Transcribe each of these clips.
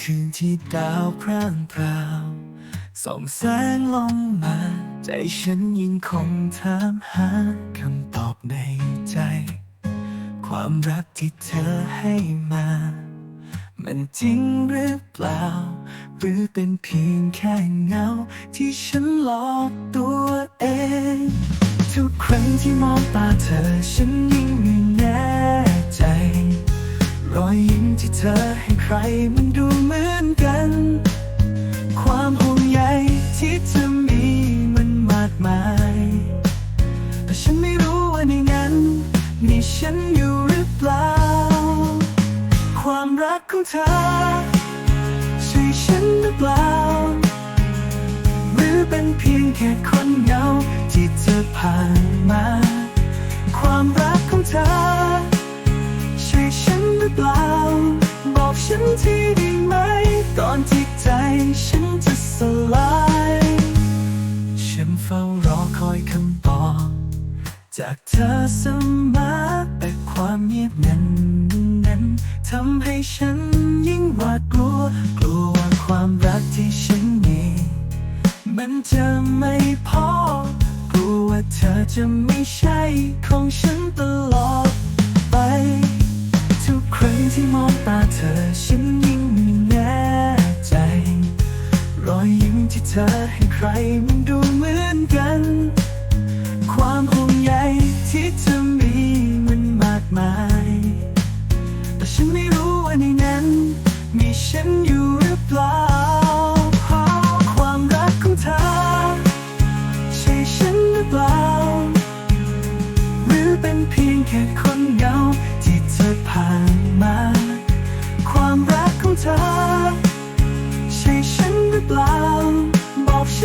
คืนที่ดาวพร่างพราวส่องแสงลงมา ใจฉันยิ่งคงถามหาคำตอบในใจ ความรักที่เธอให้มา มันจริงหรือเปล่า หรือเป็นเพียงแค่เงา ที่ฉันหลอกตัวเอง ทุกครั้งที่มองตาเธอ ฉันยิ่งไม่แน่ใจ รอยยิ้มที่เธอให้ รมันดูเหมือนกัน ความห่วงใยที่เธอมีมันมากมายแต่ฉันไม่รู้ว่าในนั้นมีฉันอยู่หรือเปล่า ความรักของเธอใช่ฉันหรือเปล่า หรือเป็นเพียงแค่ ทีได้ไหม ก่อนที่ใจฉันจะสลาย ฉันเฝ้ารอคอยคำตอบ จากเธอเสมอแต่ความเงียบนั้นนั้นทำให้ฉันยิ่งหวาดกลัว กลัวว่าความรักที่ฉันมี มันจะไม่พอ กลัวว่าเธอจะไม่ใช่ของฉันตลอด ธอให้ใครมันดูเหมือนกัน ความห่วงใยที่เธอมีมันมากมาย แต่ฉันไม่รู้ว่าในนั้น มีฉันอยู่หรือเปล่า ความรักของเธอ ใช่ฉันหรือเปล่า หรือเป็นเพียงแค่คนเงาที่เธอผ่านมา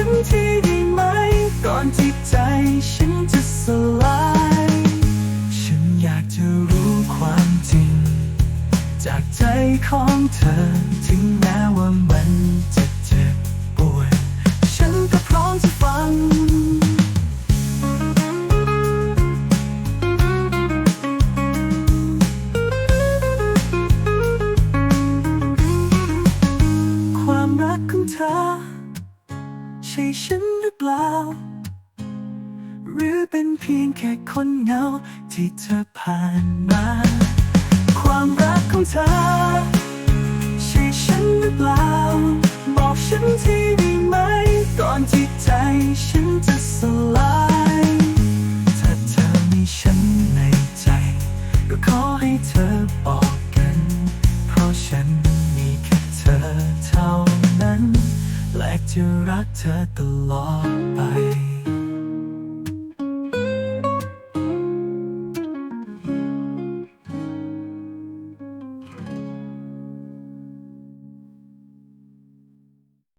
ฉันทีได้ไหม ก่อนที่ใจฉันจะสลาย ฉันอยากจะรู้ความจริง จากใจของเธอ ถึงแม้ว่ามันจะเจ็บปวด ฉันก็พร้อมจะฟังความรักของเธอ ใช่ฉันหรือเปล่า หรือเป็นเพียงแค่คนเหงาที่เธอผ่านมา ความรักของเธอ ใช่ฉันหรือเปล่า บอกฉันทีได้ไหม ก่อนที่ใจฉันจะสลาย ถ้าเธอมีฉันในใจ ก็ขอให้เธอบอกกัน เพราะฉัน จะรักเธอตลอด